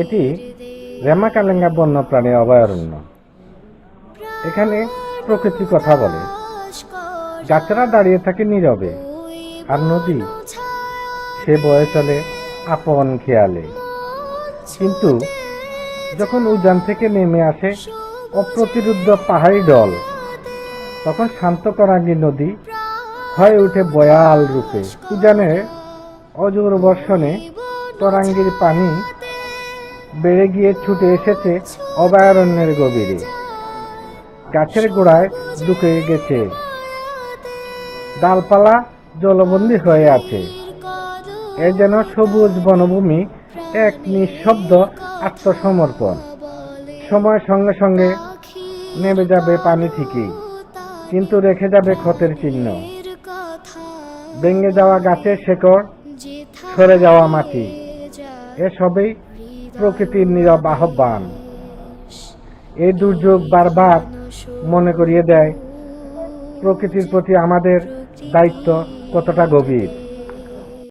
এটি রেমাকালেঙ্গা বন্যপ্রাণী অভয়ারণ্য। এখানে প্রকৃতি কথা বলে। গাছেরা দাঁড়িয়ে থাকে নীরবে, আর নদী সে বয়ে চলে আপন খেয়ালে। কিন্তু যখন উজান থেকে নেমে আসে অপ্রতিরুদ্ধ পাহাড়ি ডল, তখন শান্ত করাঙ্গি নদী হয়ে উঠে বয়াল রূপে। উজানে অজোর বর্ষণে তরাঙ্গির পানি বেড়ে গিয়ে ছুটে এসেছে অভয়ারণ্যের গভীরে। গাছের গোড়ায় ঢুকে গেছে। ডালপালা জলবন্দী হয়ে আছে। এ যেন সবুজ বনভূমি, এক নিঃশব্দ আত্মসমর্পণ। সময়ের সঙ্গে সঙ্গে নেমে যাবে পানি ঠিকই, কিন্তু রেখে যাবে ক্ষতের চিহ্ন। ভেঙে যাওয়া গাছের শেকড়, সরে যাওয়া মাটি। এসবই প্রকৃতির নীরব আহ্বান। এই দুর্যোগ বারবার মনে করিয়ে দেয়, প্রকৃতির প্রতি আমাদের দায়িত্ব কতটা গভীর।